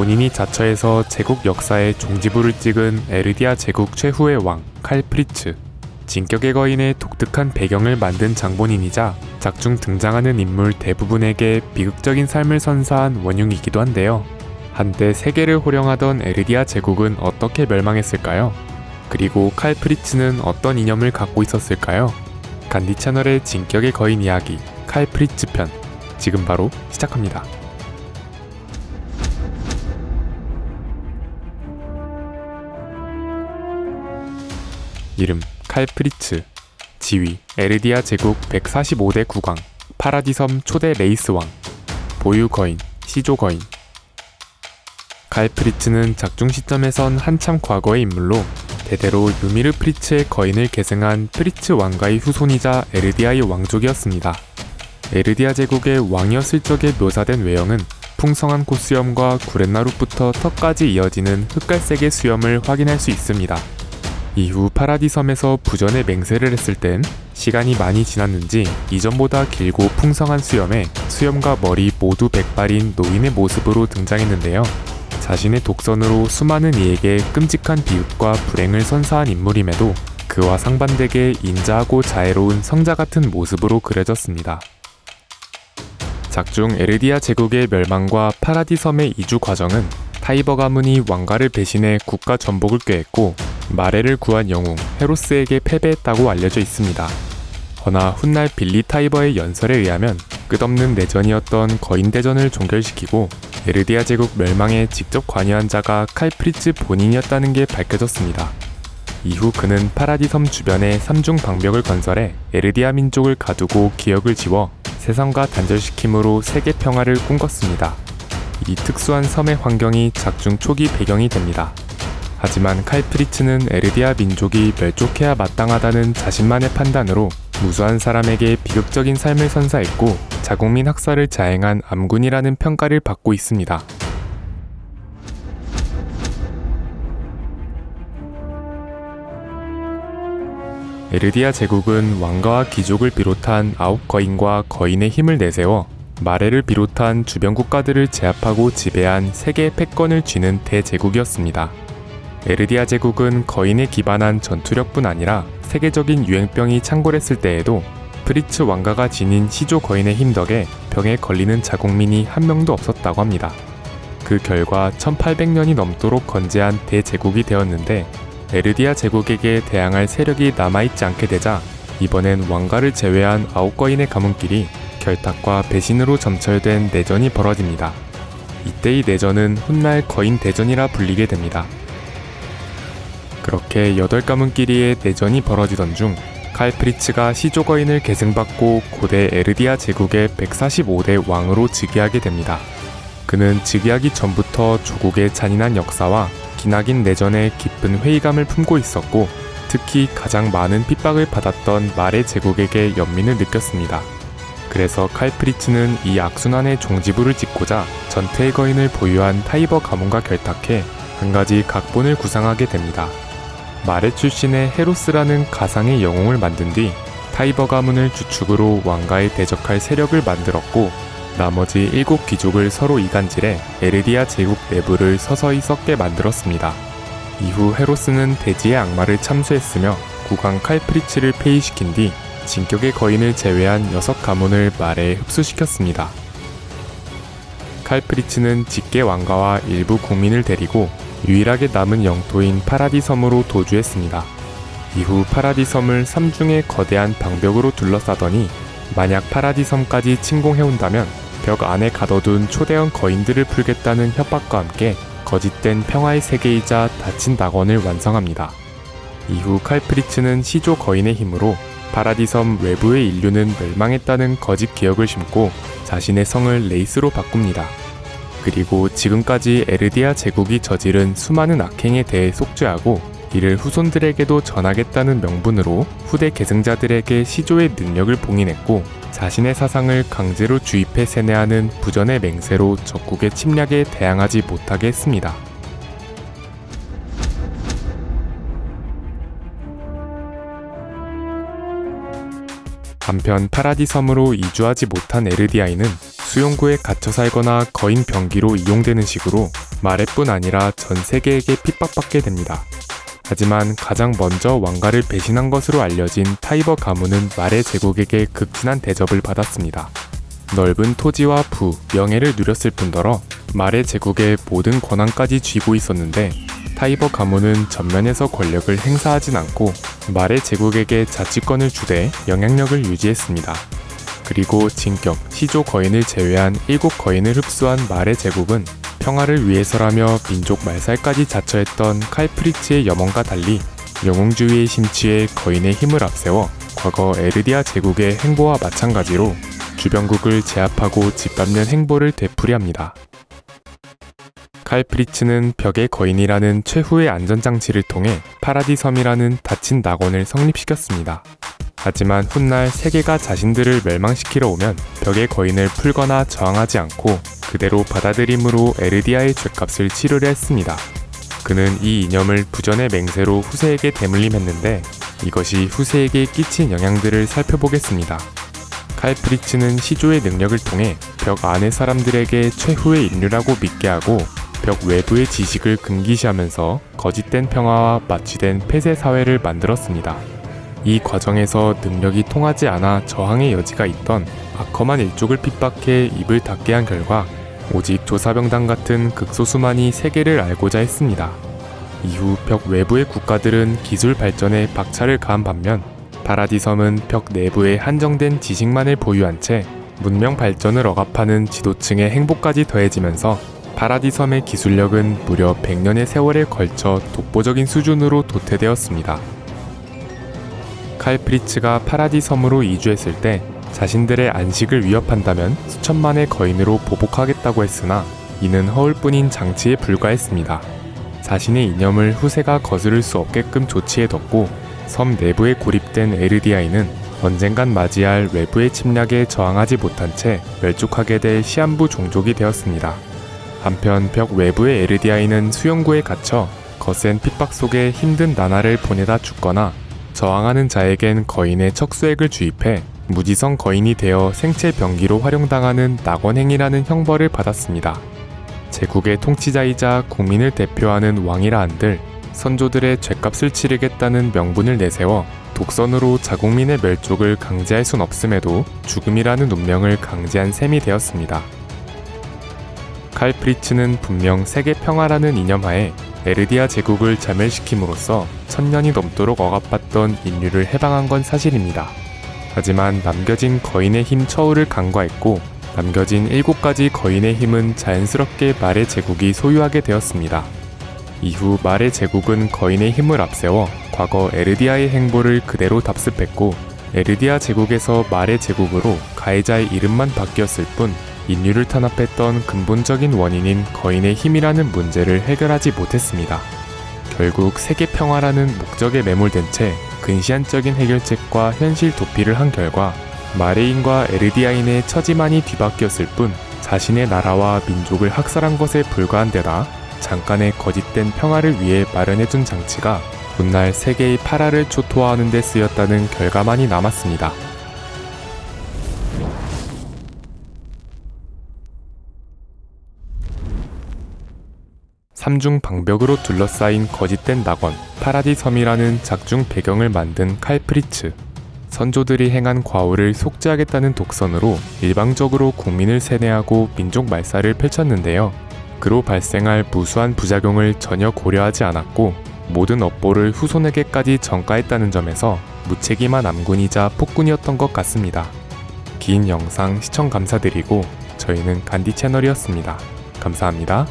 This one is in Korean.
본인이 자처해서 제국 역사에 종지부를 찍은 에르디아 제국 최후의 왕 칼프리츠. 진격의 거인의 독특한 배경을 만든 장본인이자 작중 등장하는 인물 대부분에게 비극적인 삶을 선사한 원흉이기도 한데요. 한때 세계를 호령하던 에르디아 제국은 어떻게 멸망했을까요? 그리고 칼프리츠는 어떤 이념을 갖고 있었을까요? 간디 채널의 진격의 거인 이야기 칼프리츠 편 지금 바로 시작합니다. 이름 칼프리츠 지위 에르디아 제국 145대 국왕 파라디섬 초대 레이스 왕 보유 거인 시조 거인 칼프리츠는 작중 시점에선 한참 과거의 인물로 대대로 유미르 프리츠의 거인을 계승한 프리츠 왕가의 후손이자 에르디아의 왕족이었습니다. 에르디아 제국의 왕이었을 적에 묘사된 외형은 풍성한 코수염과 구렛나루부터 턱까지 이어지는 흑갈색의 수염을 확인할 수 있습니다. 이후 파라디섬에서 부전의 맹세를 했을 땐 시간이 많이 지났는지 이전보다 길고 풍성한 수염에 수염과 머리 모두 백발인 노인의 모습으로 등장했는데요. 자신의 독선으로 수많은 이에게 끔찍한 비극과 불행을 선사한 인물임에도 그와 상반되게 인자하고 자애로운 성자 같은 모습으로 그려졌습니다. 작중 에르디아 제국의 멸망과 파라디섬의 이주 과정은 타이버 가문이 왕가를 배신해 국가 전복을 꾀했고 마레를 구한 영웅 헤로스에게 패배했다고 알려져 있습니다. 허나 훗날 빌리 타이버의 연설에 의하면 끝없는 내전이었던 거인대전을 종결시키고 에르디아 제국 멸망에 직접 관여한 자가 칼프리츠 본인이었다는 게 밝혀졌습니다. 이후 그는 파라디섬 주변에 삼중 방벽을 건설해 에르디아 민족을 가두고 기억을 지워 세상과 단절시킴으로 세계 평화를 꿈꿨습니다. 이 특수한 섬의 환경이 작중 초기 배경이 됩니다. 하지만 칼프리츠는 에르디아 민족이 멸족해야 마땅하다는 자신만의 판단으로 무수한 사람에게 비극적인 삶을 선사했고 자국민 학살을 자행한 암군이라는 평가를 받고 있습니다. 에르디아 제국은 왕가와 귀족을 비롯한 아홉 거인과 거인의 힘을 내세워 마레를 비롯한 주변 국가들을 제압하고 지배한 세계의 패권을 쥐는 대제국이었습니다. 에르디아 제국은 거인에 기반한 전투력뿐 아니라 세계적인 유행병이 창궐했을 때에도 프리츠 왕가가 지닌 시조 거인의 힘 덕에 병에 걸리는 자국민이 한 명도 없었다고 합니다. 그 결과 1800년이 넘도록 건재한 대제국이 되었는데 에르디아 제국에게 대항할 세력이 남아있지 않게 되자 이번엔 왕가를 제외한 아홉 거인의 가문끼리 결탁과 배신으로 점철된 내전이 벌어집니다. 이때의 내전은 훗날 거인 대전이라 불리게 됩니다. 그렇게 여덟 가문끼리의 내전이 벌어지던 중 칼프리츠가 시조 거인을 계승받고 고대 에르디아 제국의 145대 왕으로 즉위하게 됩니다. 그는 즉위하기 전부터 조국의 잔인한 역사와 기나긴 내전에 깊은 회의감을 품고 있었고 특히 가장 많은 핍박을 받았던 말의 제국에게 연민을 느꼈습니다. 그래서 칼프리츠는 이 악순환의 종지부를 짓고자 전태의 거인을 보유한 타이버 가문과 결탁해 한 가지 각본을 구상하게 됩니다. 마레 출신의 헤로스라는 가상의 영웅을 만든 뒤 타이버 가문을 주축으로 왕가에 대적할 세력을 만들었고 나머지 일곱 귀족을 서로 이간질해 에르디아 제국 내부를 서서히 썩게 만들었습니다. 이후 헤로스는 대지의 악마를 참수했으며 국왕 칼프리츠를 폐위시킨 뒤 진격의 거인을 제외한 여섯 가문을 말에 흡수시켰습니다. 칼프리츠는 직계 왕가와 일부 국민을 데리고 유일하게 남은 영토인 파라디 섬으로 도주했습니다. 이후 파라디 섬을 삼중의 거대한 방벽으로 둘러싸더니 만약 파라디 섬까지 침공해온다면 벽 안에 가둬둔 초대형 거인들을 풀겠다는 협박과 함께 거짓된 평화의 세계이자 닫힌 낙원을 완성합니다. 이후 칼프리츠는 시조 거인의 힘으로 파라디섬 외부의 인류는 멸망했다는 거짓 기억을 심고 자신의 성을 레이스로 바꿉니다. 그리고 지금까지 에르디아 제국이 저지른 수많은 악행에 대해 속죄하고 이를 후손들에게도 전하겠다는 명분으로 후대 계승자들에게 시조의 능력을 봉인했고 자신의 사상을 강제로 주입해 세뇌하는 부전의 맹세로 적국의 침략에 대항하지 못하게 했습니다. 한편 파라디 섬으로 이주하지 못한 에르디아인은 수용구에 갇혀 살거나 거인 병기로 이용되는 식으로 마레뿐 아니라 전 세계에게 핍박받게 됩니다. 하지만 가장 먼저 왕가를 배신한 것으로 알려진 타이버 가문은 마레 제국에게 극진한 대접을 받았습니다. 넓은 토지와 부, 명예를 누렸을 뿐더러 마레 제국의 모든 권한까지 쥐고 있었는데 타이버 가문은 전면에서 권력을 행사하진 않고 마레 제국에게 자치권을 주되 영향력을 유지했습니다. 그리고 진격, 시조 거인을 제외한 일곱 거인을 흡수한 마레 제국은 평화를 위해서라며 민족 말살까지 자처했던 칼프리츠의 염원과 달리 영웅주의에 심취해 거인의 힘을 앞세워 과거 에르디아 제국의 행보와 마찬가지로 주변국을 제압하고 짓밟는 행보를 되풀이합니다. 칼프리츠는 벽의 거인이라는 최후의 안전장치를 통해 파라디 섬이라는 닫힌 낙원을 성립시켰습니다. 하지만 훗날 세계가 자신들을 멸망시키러 오면 벽의 거인을 풀거나 저항하지 않고 그대로 받아들임으로 에르디아의 죄값을 치르려 했습니다. 그는 이 이념을 부전의 맹세로 후세에게 대물림했는데 이것이 후세에게 끼친 영향들을 살펴보겠습니다. 칼프리츠는 시조의 능력을 통해 벽 안의 사람들에게 최후의 인류라고 믿게 하고 벽 외부의 지식을 금기시하면서 거짓된 평화와 마취된 폐쇄 사회를 만들었습니다. 이 과정에서 능력이 통하지 않아 저항의 여지가 있던 아커만 일족을 핍박해 입을 닫게 한 결과 오직 조사병단 같은 극소수만이 세계를 알고자 했습니다. 이후 벽 외부의 국가들은 기술 발전에 박차를 가한 반면 파라디섬은 벽 내부에 한정된 지식만을 보유한 채 문명 발전을 억압하는 지도층의 행보까지 더해지면서 파라디 섬의 기술력은 무려 100년의 세월에 걸쳐 독보적인 수준으로 도태되었습니다. 칼 프리츠가 파라디 섬으로 이주했을 때 자신들의 안식을 위협한다면 수천만의 거인으로 보복하겠다고 했으나 이는 허울뿐인 장치에 불과했습니다. 자신의 이념을 후세가 거스를 수 없게끔 조치해뒀고 섬 내부에 고립된 에르디아인은 언젠간 맞이할 외부의 침략에 저항하지 못한 채 멸족하게 될 시한부 종족이 되었습니다. 한편 벽 외부의 에르디아인은 수용구에 갇혀 거센 핍박 속에 힘든 나날을 보내다 죽거나 저항하는 자에겐 거인의 척수액을 주입해 무지성 거인이 되어 생체 병기로 활용당하는 낙원행위라는 형벌을 받았습니다. 제국의 통치자이자 국민을 대표하는 왕이라 한들 선조들의 죄값을 치르겠다는 명분을 내세워 독선으로 자국민의 멸족을 강제할 순 없음에도 죽음이라는 운명을 강제한 셈이 되었습니다. 칼프리츠는 분명 세계 평화라는 이념하에 에르디아 제국을 자멸시킴으로써 천년이 넘도록 억압받던 인류를 해방한 건 사실입니다. 하지만 남겨진 거인의 힘 처우를 간과했고 남겨진 일곱 가지 거인의 힘은 자연스럽게 말의 제국이 소유하게 되었습니다. 이후 말의 제국은 거인의 힘을 앞세워 과거 에르디아의 행보를 그대로 답습했고 에르디아 제국에서 말의 제국으로 가해자의 이름만 바뀌었을 뿐 인류를 탄압했던 근본적인 원인인 거인의 힘이라는 문제를 해결하지 못했습니다. 결국 세계 평화라는 목적에 매몰된 채 근시안적인 해결책과 현실 도피를 한 결과 마레인과 에르디아인의 처지만이 뒤바뀌었을 뿐 자신의 나라와 민족을 학살한 것에 불과한 데다 잠깐의 거짓된 평화를 위해 마련해둔 장치가 훗날 세계의 파라를 초토화하는 데 쓰였다는 결과만이 남았습니다. 삼중 방벽으로 둘러싸인 거짓된 낙원 파라디 섬이라는 작중 배경을 만든 칼프리츠 선조들이 행한 과오를 속죄하겠다는 독선으로 일방적으로 국민을 세뇌하고 민족 말살을 펼쳤는데요. 그로 발생할 무수한 부작용을 전혀 고려하지 않았고 모든 업보를 후손에게까지 전가했다는 점에서 무책임한 암군이자 폭군이었던 것 같습니다. 긴 영상 시청 감사드리고 저희는 간디 채널이었습니다. 감사합니다.